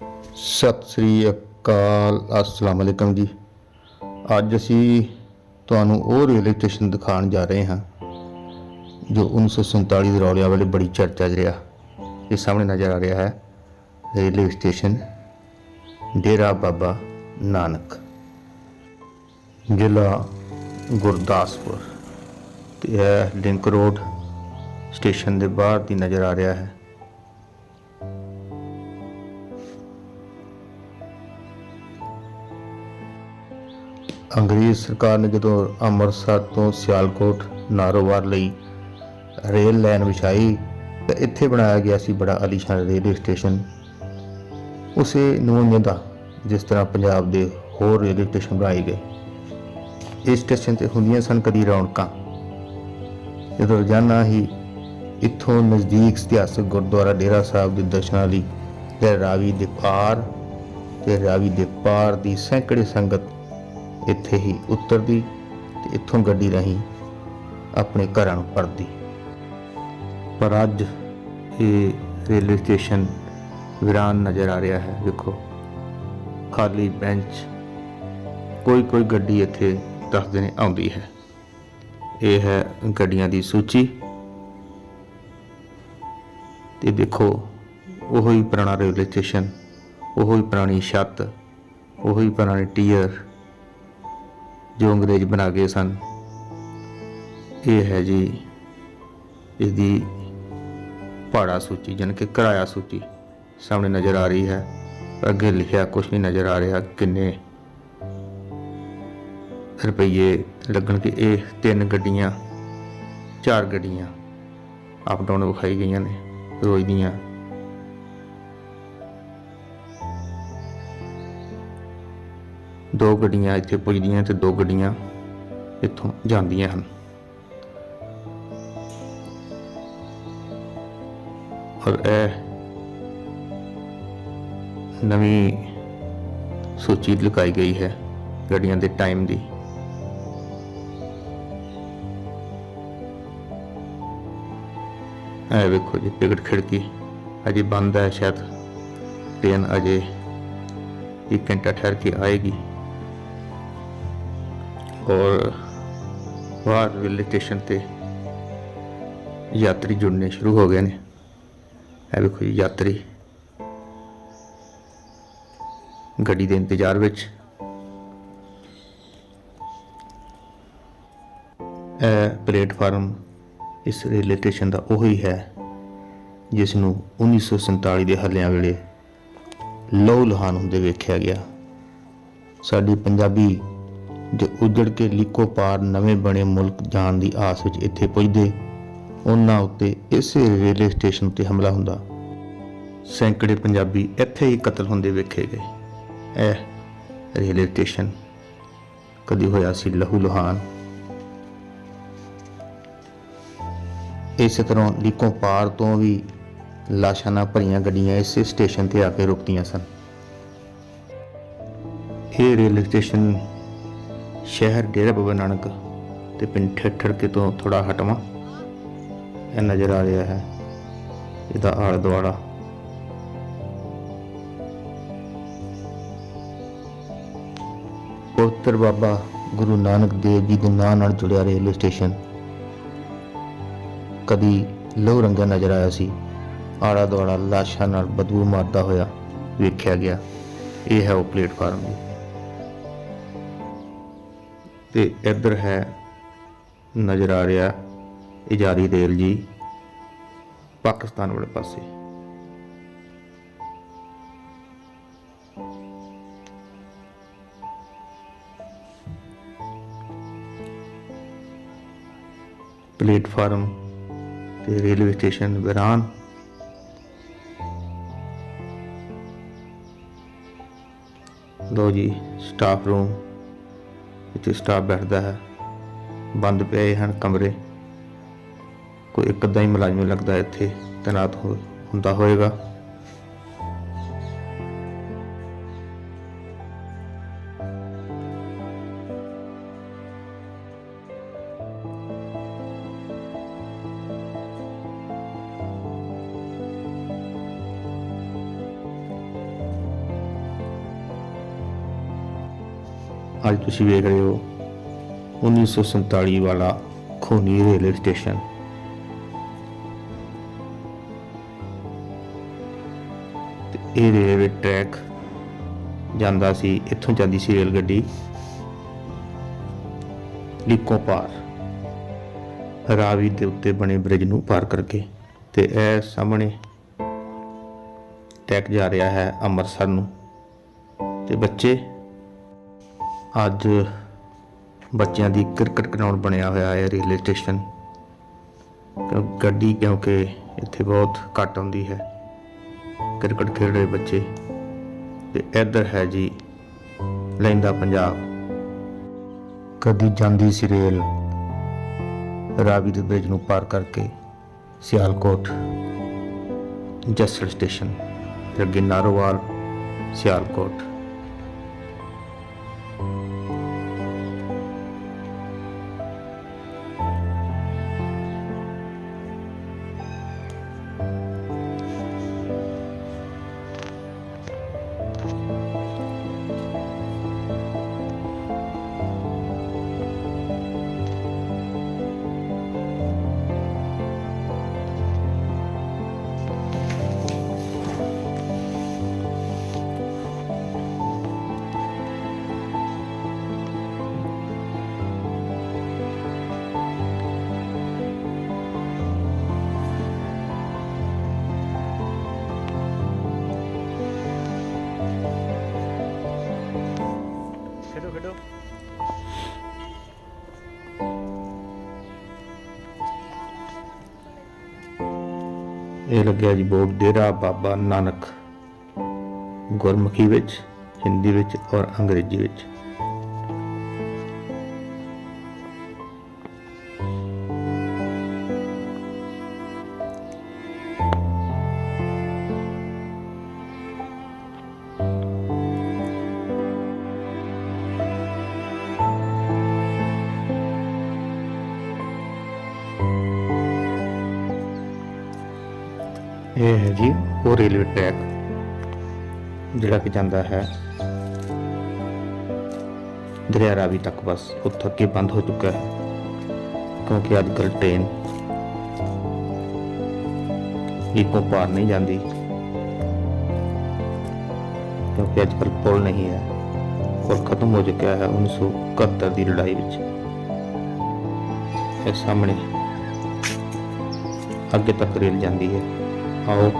ਸਤਿ ਸ੍ਰੀ ਅਕਾਲ, ਅਸਲਾਮ ਅਲੈਕਮ ਜੀ। ਅੱਜ ਅਸੀਂ ਤੁਹਾਨੂੰ ਉਹ ਰੇਲਵੇ ਸਟੇਸ਼ਨ ਦਿਖਾਉਣ ਜਾ ਰਹੇ ਹਾਂ, ਜੋ 1947 ਦੇ ਰੌਲਿਆਂ ਵੇਲੇ ਬੜੀ ਚਰਚਾ 'ਚ ਰਿਹਾ ਇਹ ਸਾਹਮਣੇ ਨਜ਼ਰ ਆ ਰਿਹਾ ਹੈ। ਰੇਲਵੇ ਸਟੇਸ਼ਨ ਡੇਰਾ ਬਾਬਾ ਨਾਨਕ, ਜ਼ਿਲ੍ਹਾ ਗੁਰਦਾਸਪੁਰ। ਤੇ ਇਹ ਲਿੰਕ ਰੋਡ ਸਟੇਸ਼ਨ ਦੇ ਬਾਹਰ ਦੀ ਨਜ਼ਰ ਆ ਰਿਹਾ ਹੈ। ਅੰਗਰੇਜ਼ ਸਰਕਾਰ ਨੇ ਜਦੋਂ ਅੰਮ੍ਰਿਤਸਰ ਤੋਂ ਸਿਆਲਕੋਟ ਨਾਰੋਵਾਰ ਲਈ ਰੇਲ ਲਾਈਨ ਵਿਛਾਈ, ਤਾਂ ਇੱਥੇ ਬਣਾਇਆ ਗਿਆ ਸੀ ਬੜਾ ਆਲੀਸ਼ਾਨ ਰੇਲਵੇ ਸਟੇਸ਼ਨ। ਉਸੇ ਨਮੂਨੇ ਜਿਸ ਤਰ੍ਹਾਂ ਪੰਜਾਬ ਦੇ ਹੋਰ ਰੇਲਵੇ ਸਟੇਸ਼ਨ ਬਣਾਏ ਗਏ। ਇਸ ਸਟੇਸ਼ਨ ਤੇ ਹੁੰਦੀਆਂ ਸਨ ਕਦੀ ਰੌਣਕਾਂ। ਜਦੋਂ ਰੋਜ਼ਾਨਾ ਹੀ ਇੱਥੋਂ ਨਜ਼ਦੀਕ ਇਤਿਹਾਸਕ ਗੁਰਦੁਆਰਾ ਡੇਰਾ ਸਾਹਿਬ ਦੇ ਦਰਸ਼ਨਾਂ ਲਈ ਤੇ ਰਾਵੀ ਦੇ ਪਾਰ ਤੇ ਰਾਵੀ ਦੇ ਪਾਰ ਦੀ ਸੈਂਕੜੇ ਸੰਗਤ ਇੱਥੇ ਹੀ ਉਤਰਦੀ ਤੇ ਇੱਥੋਂ ਗੱਡੀ ਰਾਹੀਂ ਆਪਣੇ ਘਰਾਂ ਨੂੰ ਪਰਦੀ। ਪਰ ਅੱਜ ਇਹ ਰੇਲਵੇ ਸਟੇਸ਼ਨ ਵਿਰਾਨ ਨਜ਼ਰ ਆ ਰਿਹਾ ਹੈ ਦੇਖੋ ਖਾਲੀ ਬੈਂਚ ਕੋਈ ਕੋਈ ਗੱਡੀ ਇੱਥੇ ਦੱਸ ਦਿਨ ਆਉਂਦੀ ਹੈ। ਇਹ ਹੈ ਗੱਡੀਆਂ ਦੀ ਸੂਚੀ। ਤੇ ਦੇਖੋ, ਉਹੋ ਹੀ ਪੁਰਾਣਾ ਰੇਲਵੇ ਸਟੇਸ਼ਨ, ਉਹੋ ਹੀ ਪੁਰਾਣੀ ਛੱਤ, ਉਹੋ ਹੀ ਪੁਰਾਣੇ ਟੀਅਰ ਜੋ ਅੰਗਰੇਜ਼ ਬਣਾ ਗਏ ਸਨ। ਇਹ ਹੈ ਜੀ ਇਹਦੀ ਭਾੜਾ ਸੂਚੀ, ਜਾਣੀ ਕਿ ਕਿਰਾਇਆ ਸੂਚੀ ਸਾਹਮਣੇ ਨਜ਼ਰ ਆ ਰਹੀ ਹੈ। ਅੱਗੇ ਲਿਖਿਆ ਕੁਝ ਨਹੀਂ ਨਜ਼ਰ ਆ ਰਿਹਾ, ਕਿੰਨੇ ਰੁਪਈਏ ਲੱਗਣ ਕਿ ਇਹ ਤਿੰਨ ਗੱਡੀਆਂ, ਚਾਰ ਗੱਡੀਆਂ ਅਪ ਡਾਊਨ ਵਿਖਾਈ ਗਈਆਂ ਨੇ, ਰੋਜ਼ ਦੀਆਂ। ਦੋ ਗੱਡੀਆਂ ਇੱਥੇ ਪੁੱਜਦੀਆਂ ਤੇ ਦੋ ਗੱਡੀਆਂ ਇੱਥੋਂ ਜਾਂਦੀਆਂ ਹਨ। ਔਰ ਇਹ ਨਵੀਂ ਸੂਚੀ ਲਗਾਈ ਗਈ ਹੈ ਗੱਡੀਆਂ ਦੇ ਟਾਈਮ ਦੀ। ਇਹ ਵੇਖੋ ਜੀ, ਟਿਕਟ ਖਿੜਕੀ ਅਜੇ ਬੰਦ ਹੈ, ਸ਼ਾਇਦ ਟ੍ਰੇਨ ਅਜੇ ਇੱਕ ਘੰਟਾ ਠਹਿਰ ਕੇ ਆਏਗੀ। ਔਰ ਬਾਹਰ ਰੇਲਵੇ ਸਟੇਸ਼ਨ ਤੇ ਯਾਤਰੀ ਜੁੜਨੇ ਸ਼ੁਰੂ ਹੋ ਗਏ ਨੇ। ਇਹ ਵੇਖੋ ਜੀ, ਯਾਤਰੀ। ਗੱਡੀ ਦੇ ਇੰਤਜ਼ਾਰ ਵਿੱਚ। ਇਹ ਪਲੇਟਫਾਰਮ ਇਸ ਰੇਲਵੇ ਸਟੇਸ਼ਨ ਦਾ ਉਹੀ ਹੈ, ਜਿਸ ਨੂੰ 1947 ਦੇ ਹੱਲਿਆਂ ਵੇਲੇ ਲਹੂ ਲਹਾਨ ਹੁੰਦੇ ਵੇਖਿਆ ਗਿਆ। ਸਾਡੀ ਪੰਜਾਬੀ ਜੋ ਉਜੜ ਕੇ ਲੀਕੋ ਪਾਰ ਨਵੇਂ ਬਣੇ ਮੁਲਕ ਜਾਣ ਦੀ ਆਸ ਵਿੱਚ ਇੱਥੇ ਪੁੱਜਦੇ, ਉਹਨਾਂ ਉੱਤੇ ਇਸੇ ਰੇਲਵੇ ਸਟੇਸ਼ਨ ਤੇ ਹਮਲਾ ਹੁੰਦਾ। ਸੈਂਕੜੇ ਪੰਜਾਬੀ ਇੱਥੇ ਹੀ ਕਤਲ ਹੁੰਦੇ ਵੇਖੇ ਗਏ। ਇਹ ਰੇਲਵੇ ਸਟੇਸ਼ਨ ਕਦੀ ਹੋਇਆ ਸੀ ਲਹੂ ਲੁਹਾਨ। ਇਸੇ ਤਰ੍ਹਾਂ ਲੀਕੋ ਪਾਰ ਤੋਂ ਵੀ ਲਾਸ਼ਾਂ ਨਾਲ ਭਰੀਆਂ ਗੱਡੀਆਂ ਇਸੇ ਸਟੇਸ਼ਨ ਤੇ ਆ ਕੇ ਰੁਕਦੀਆਂ ਸਨ। ਇਹ ਰੇਲਵੇ ਸਟੇਸ਼ਨ ਸ਼ਹਿਰ ਡੇਰਾ ਬਾਬਾ ਨਾਨਕ ਤੇ ਪਿੰਡ ਠੱਠੜ ਕੇ ਤੋਂ ਥੋੜਾ ਹਟਵਾ। ਇਹ ਨਜ਼ਰ ਆ ਰਿਹਾ ਹੈ। ਇਹਦਾ ਆਲਾ ਦੁਆਲਾ। ਪਵਿੱਤਰ ਬਾਬਾ ਗੁਰੂ ਨਾਨਕ ਦੇਵ ਜੀ ਦੇ ਨਾਂ ਨਾਲ ਜੁੜਿਆ ਰੇਲਵੇ ਸਟੇਸ਼ਨ। ਕਦੀ ਲਹੂ ਰੰਗਾ ਨਜ਼ਰ ਆਇਆ ਸੀ। ਆਲਾ ਦੁਆਲਾ ਲਾਸ਼ਾਂ ਨਾਲ ਬਦਬੂ ਮਾਰਦਾ ਹੋਇਆ ਵੇਖਿਆ ਗਿਆ। ਇਹ ਹੈ ਉਹ ਪਲੇਟਫਾਰਮ ਜੀ। ਤੇ ਇੱਧਰ ਹੈ ਨਜ਼ਰ ਆ ਰਿਹਾ ਇਜਾਰੀ ਰੇਲ ਜੀ, ਪਾਕਿਸਤਾਨ ਵਾਲੇ ਪਾਸੇ। ਪਲੇਟਫਾਰਮ ਤੇ ਰੇਲਵੇ ਸਟੇਸ਼ਨ ਵਿਰਾਨ। ਲੋ ਜੀ, ਸਟਾਫ ਰੂਮ ਇੱਥੇ ਸਟਾਫ ਬੈਠਦਾ ਹੈ। ਬੰਦ ਪਏ ਹਨ ਕਮਰੇ। ਕੋਈ ਇੱਕ ਅੱਧਾ ਹੀ ਮੁਲਾਜ਼ਮ ਲੱਗਦਾ ਇੱਥੇ, ਤੈਨਾਤ ਹੋ- ਹੁੰਦਾ ਹੋਏਗਾ ਅੱਜ ਤੁਸੀਂ ਵੇਖ ਰਹੇ ਹੋ 1947 ਵਾਲਾ ਖੋਨੀ ਰੇਲਵੇ ਸਟੇਸ਼ਨ। ਇਹ ਰੇਲਵੇ ਟਰੈਕ ਜਾਂਦਾ ਸੀ, ਇੱਥੋਂ ਜਾਂਦੀ ਸੀ ਰੇਲ ਗੱਡੀ ਲੀਕੋ ਪਾਰ। ਰਾਵੀ ਦੇ ਉੱਤੇ ਬਣੇ ਬ੍ਰਿਜ ਨੂੰ ਪਾਰ ਕਰਕੇ ਤੇ ਇਹ ਸਾਹਮਣੇ ਟੈਕ ਜਾ ਰਿਹਾ ਹੈ ਅੰਮ੍ਰਿਤਸਰ ਨੂੰ। ਤੇ ਬੱਚੇ ਅੱਜ ਬੱਚਿਆਂ ਦੀ ਕ੍ਰਿਕਟ ਗਰਾਊਂਡ ਬਣਿਆ ਹੋਇਆ ਹੈ ਰੇਲਵੇ ਸਟੇਸ਼ਨ। ਗੱਡੀ ਕਿਉਂਕਿ ਇੱਥੇ ਬਹੁਤ ਘੱਟ ਆਉਂਦੀ ਹੈ। ਕ੍ਰਿਕਟ ਖੇਡ ਰਹੇ ਬੱਚੇ। ਤੇ ਇੱਧਰ ਹੈ ਜੀ ਲੈਂਦਾ ਪੰਜਾਬ। ਕਦੀ ਜਾਂਦੀ ਸੀ ਰੇਲ। ਰਾਵੀ ਦੇ ਬ੍ਰਿਜ ਨੂੰ ਪਾਰ ਕਰਕੇ ਸਿਆਲਕੋਟ। ਜਸਲ ਸਟੇਸ਼ਨ ਤੇ ਅੱਗੇ ਨਾਰੋਵਾਲ, ਸਿਆਲਕੋਟ। ਲੱਗਿਆ ਜੀ ਬੋਰਡ ਡੇਰਾ ਬਾਬਾ ਨਾਨਕ ਗੁਰਮੁਖੀ ਵਿੱਚ ਹਿੰਦੀ ਵਿੱਚ ਔਰ ਅੰਗਰੇਜ਼ੀ ਵਿੱਚ। ਇਹ ਹੈ ਜੀ ਉਹ ਰੇਲਵੇ ਟਰੈਕ, ਜਿਹੜਾ ਕਿ ਜਾਂਦਾ ਹੈ ਦਰਿਆ ਰਾਵੀ ਤੱਕ ਬਸ, ਉੱਥੋਂ ਅੱਗੇ ਬੰਦ ਹੋ ਚੁੱਕਾ ਹੈ, ਕਿਉਂਕਿ ਅੱਜ ਕੱਲ੍ਹ ਟ੍ਰੇਨ ਇੱਕੋ ਪਾਰ ਨਹੀਂ ਜਾਂਦੀ, ਕਿਉਂਕਿ ਅੱਜ ਕੱਲ੍ਹ ਪੁਲ ਨਹੀਂ ਹੈ, ਪੁਲ ਖਤਮ ਹੋ ਚੁੱਕਿਆ ਹੈ 1971 ਦੀ ਲੜਾਈ ਵਿੱਚ। ਇਹ ਸਾਹਮਣੇ ਅੱਗੇ ਤੱਕ ਰੇਲ ਜਾਂਦੀ ਹੈ। ਆਓ।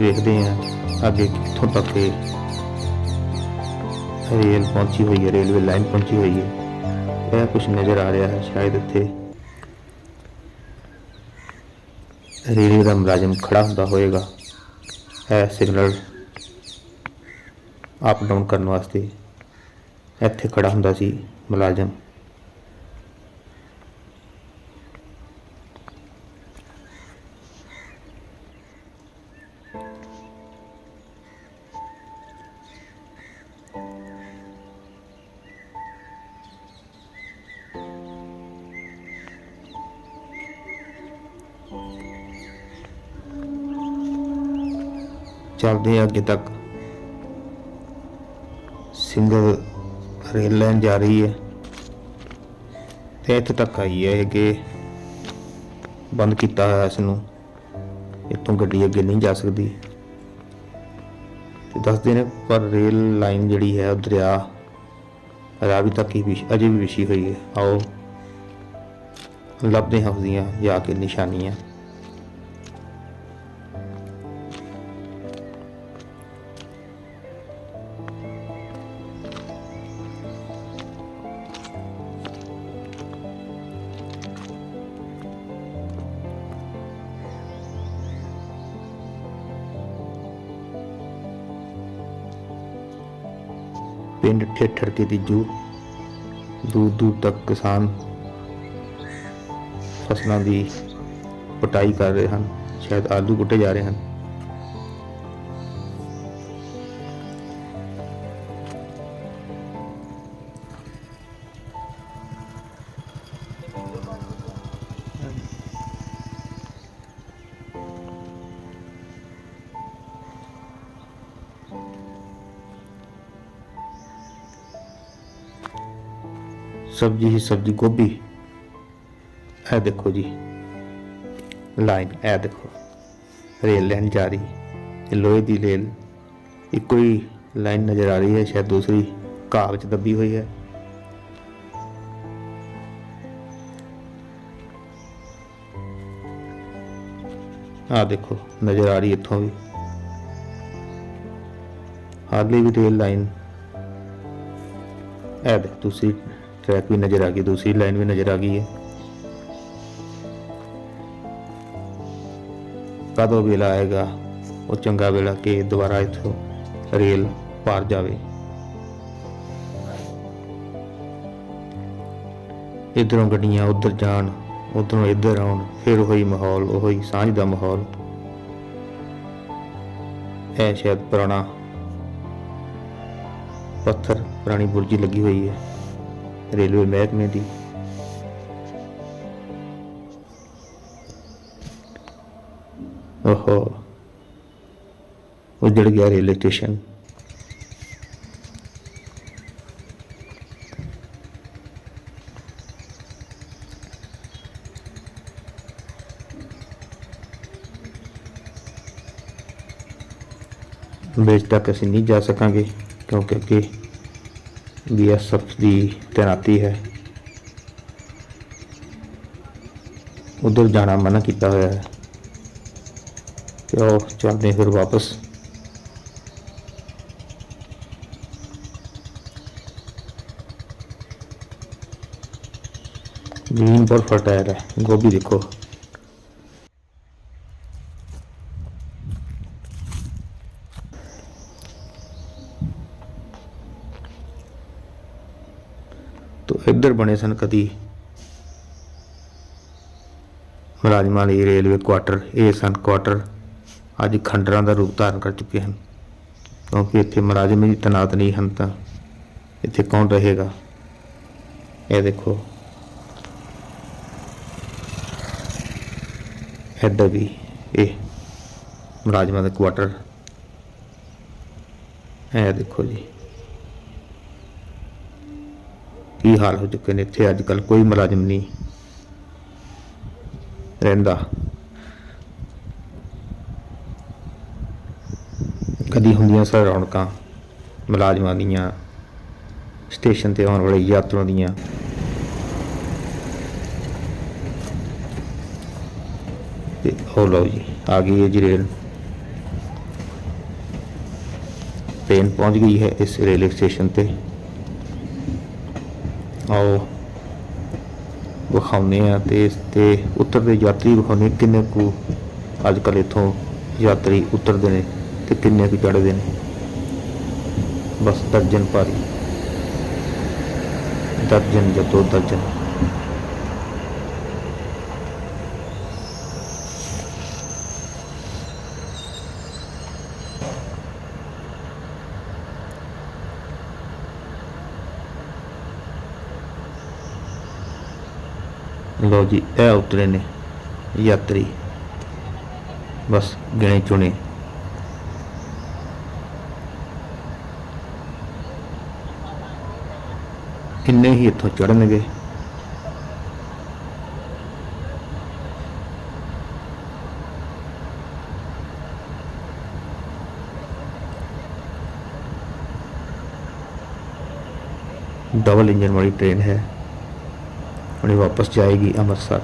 ਵੇਖਦੇ ਹਾਂ ਅੱਗੇ ਕਿੱਥੋਂ ਤੱਕ ਇਹ ਰੇਲ ਪਹੁੰਚੀ ਹੋਈ ਹੈ, ਰੇਲਵੇ ਲਾਈਨ ਪਹੁੰਚੀ ਹੋਈ ਹੈ। ਇਹ ਕੁਝ ਨਜ਼ਰ ਆ ਰਿਹਾ ਹੈ ਸ਼ਾਇਦ ਇੱਥੇ ਰੇਲਵੇ ਦਾ ਮੁਲਾਜ਼ਮ ਖੜਾ ਹੁੰਦਾ ਹੋਏਗਾ ਇਹ ਸਿਗਨਲ ਅਪ ਡਾਊਨ ਕਰਨ ਵਾਸਤੇ ਇੱਥੇ ਖੜਾ ਹੁੰਦਾ ਸੀ ਮੁਲਾਜ਼ਮ। ਚੱਲਦੇ ਹਾਂ ਅੱਗੇ ਤੱਕ। ਸਿੰਗਲ ਰੇਲ ਲਾਈਨ ਜਾ ਰਹੀ ਹੈ। ਤੇ ਇੱਥੇ ਤੱਕ ਆਈ ਹੈ ਕਿ ਬੰਦ ਕੀਤਾ ਹੋਇਆ ਇਸ ਨੂੰ। ਇੱਥੋਂ ਗੱਡੀ ਅੱਗੇ ਨਹੀਂ ਜਾ ਸਕਦੀ। ਤੇ ਦੱਸਦੇ ਨੇ ਪਰ ਰੇਲ ਲਾਈਨ ਜਿਹੜੀ ਹੈ ਉਹ ਦਰਿਆ ਰਾਵੀ ਤੱਕ ਹੀ ਵਿਛ- ਅਜੇ ਵੀ ਵਿਛੀ ਹੋਈ ਹੈ। ਆਓ, ਲੱਭਦੇ ਹਾਂ ਉਸਦੀਆਂ ਜਾ ਕੇ ਨਿਸ਼ਾਨੀਆਂ। ਪਿੰਡ ਠੇਠੜ ਕੇ ਤੀਜੂ ਦੂਰ ਦੂਰ ਤੱਕ ਕਿਸਾਨ ਫਸਲਾਂ ਦੀ ਪਟਾਈ ਕਰ ਰਹੇ ਹਨ। ਸ਼ਾਇਦ ਆਲੂ ਕੁੱਟੇ ਜਾ ਰਹੇ ਹਨ। ਸਬਜ਼ੀ ਹੀ ਸਬਜ਼ੀ ਗੋਭੀ ਇਹ ਦੇਖੋ ਜੀ ਲਾਈਨ ਇਹ ਦੇਖੋ ਰੇਲ ਲਾਈਨ ਜਾ ਰਹੀ ਇਹ ਲੋਹੇ ਦੀ ਰੇਲ ਇੱਕੋ ਹੀ ਲਾਈਨ ਨਜ਼ਰ ਆ ਰਹੀ ਹੈ ਸ਼ਾਇਦ ਦੂਸਰੀ ਘਾਹ ਵਿੱਚ ਦੱਬੀ ਹੋਈ ਹੈ ਆ ਦੇਖੋ ਨਜ਼ਰ ਆ ਰਹੀ ਇੱਥੋਂ ਵੀ ਹਾਲੇ ਵੀ ਰੇਲ ਲਾਈਨ ਇਹ ਦੇਖ ਦੂਸਰੀ ਟਰੈਕ ਵੀ ਨਜ਼ਰ ਆ ਗਈ, ਦੂਸਰੀ ਲਾਈਨ ਵੀ ਨਜ਼ਰ ਆ ਗਈ ਹੈ। ਕਦੋਂ ਵੇਲਾ ਆਏਗਾ, ਉਹ ਚੰਗਾ ਵੇਲਾ ਕਿ ਦੁਬਾਰਾ ਇੱਥੋਂ ਰੇਲ ਪਾਰ ਜਾਵੇ। ਇਧਰੋਂ ਗੱਡੀਆਂ ਉਧਰ ਜਾਣ, ਉਧਰੋਂ ਇੱਧਰ ਆਉਣ, ਫਿਰ ਉਹੀ ਮਾਹੌਲ, ਉਹੀ ਸਾਂਝ ਦਾ ਮਾਹੌਲ। ਇਹ ਸ਼ਾਇਦ ਪੁਰਾਣਾ ਪੱਥਰ, ਪੁਰਾਣੀ ਬੁਰਜੀ ਲੱਗੀ ਹੋਈ ਹੈ। ਰੇਲਵੇ ਮਹਿਕਮੇ ਦੀ ਓਹੋ ਉਜੜ ਗਿਆ ਰੇਲਵੇ ਸਟੇਸ਼ਨ ਵੇਚ ਤੱਕ ਅਸੀਂ ਨਹੀਂ ਜਾ ਸਕਾਂਗੇ ਕਿਉਂਕਿ ਅੱਗੇ ਬੀਐਸਐਫ ਦੀ ਤੈਨਾਤੀ ਹੈ ਉਧਰ ਜਾਣਾ ਮਨਾ ਕੀਤਾ ਹੋਇਆ ਹੈ ਤੇ ਉਹ ਚੱਲਦੇ ਫਿਰ ਵਾਪਸ ਜ਼ਮੀਨ ਪਰ ਫਰਟਾਇਰ ਹੈ ਇੱਧਰ ਬਣੇ ਸਨ ਕਦੀ। ਮੁਲਾਜ਼ਮਾਂ ਲਈ ਰੇਲਵੇ ਕੁਆਟਰ, ਇਹ ਸਨ ਕੁਆਟਰ। ਅੱਜ ਖੰਡਰਾਂ ਦਾ ਰੂਪ ਧਾਰਨ ਕਰ ਚੁੱਕੇ ਹਨ। ਕਿਉਂਕਿ ਇੱਥੇ ਮੁਲਾਜ਼ਮ ਹੀ ਤੈਨਾਤ ਨਹੀਂ ਹਨ ਤਾਂ ਇੱਥੇ ਕੌਣ ਰਹੇਗਾ? ਇਹ ਦੇਖੋ। ਇੱਧਰ ਵੀ ਇਹ ਮੁਲਾਜ਼ਮਾਂ ਦਾ ਕੁਆਟਰ। ਇਹ ਦੇਖੋ ਜੀ। ਕੀ ਹਾਲ ਹੋ ਚੁੱਕੇ ਨੇ ਇੱਥੇ ਅੱਜ ਕੱਲ ਕੋਈ ਮੁਲਾਜ਼ਮ ਨਹੀਂ ਰਹਿੰਦਾ। ਕਦੀ ਹੁੰਦੀਆਂ ਸਰ ਰੌਣਕਾਂ ਮੁਲਾਜ਼ਮਾਂ ਦੀਆਂ, ਸਟੇਸ਼ਨ ਤੇ ਆਉਣ ਵਾਲੇ ਯਾਤਰੂਆਂ ਦੀਆਂ। ਤੇ ਹੋ ਲਓ ਜੀ, ਆ ਗਈ ਹੈ ਜੀ ਰੇਲ। ਟ੍ਰੇਨ ਪਹੁੰਚ ਗਈ ਹੈ ਇਸ ਰੇਲਵੇ ਸਟੇਸ਼ਨ ਤੇ। ਆਓ। ਵਿਖਾਉਂਦੇ ਆ ਤੇ ਇਸ ਤੇ ਉਤਰਦੇ ਯਾਤਰੀ ਵਿਖਾਉਂਦੇ ਕਿੰਨੇ ਕੁ ਅੱਜ ਕੱਲ ਇੱਥੋਂ ਯਾਤਰੀ ਉਤਰਦੇ ਨੇ ਤੇ ਕਿੰਨੇ ਕੁ ਚੜ੍ਹਦੇ ਨੇ। ਬਸ ਦਰਜਨ ਭਾਰੀ ਦਰਜਨ ਜਾਂ ਦੋ ਦਰਜਨ। ਲਓ ਜੀ, ਇਹ ਉਤਰੇ ਨੇ ਯਾਤਰੀ। ਬਸ ਗਿਣੇ ਚੁਣੇ। ਕਿੰਨੇ ਹੀ ਇੱਥੋਂ ਚੜਨਗੇ ਡਬਲ ਇੰਜਨ ਵਾਲੀ ਟ੍ਰੇਨ ਹੈ। ਹੁਣੇ ਵਾਪਸ ਜਾਏਗੀ ਅੰਮ੍ਰਿਤਸਰ।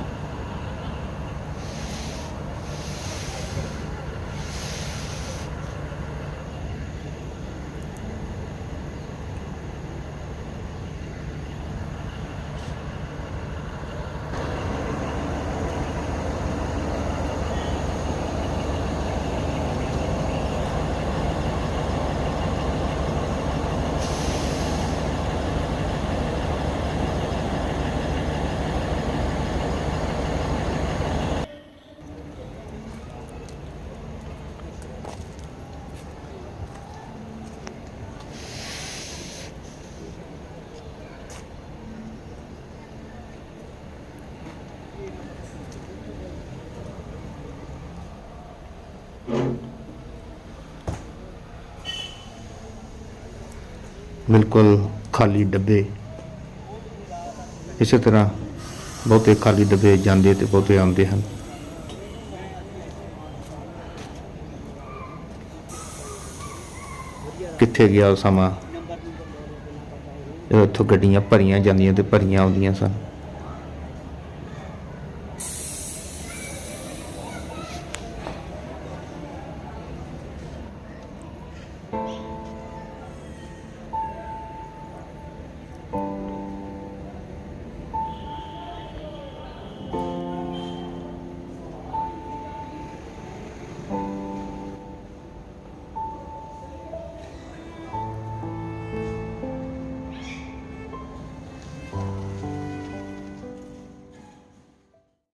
ਬਿਲਕੁਲ ਖਾਲੀ ਡੱਬੇ। ਇਸੇ ਤਰ੍ਹਾਂ ਬਹੁਤੇ ਖਾਲੀ ਡੱਬੇ ਜਾਂਦੇ ਤੇ ਬਹੁਤੇ ਆਉਂਦੇ ਹਨ। ਕਿੱਥੇ ਗਿਆ ਉਹ ਸਮਾਂ? ਉੱਥੋਂ ਗੱਡੀਆਂ ਭਰੀਆਂ ਜਾਂਦੀਆਂ ਤੇ ਭਰੀਆਂ ਆਉਂਦੀਆਂ ਸਨ।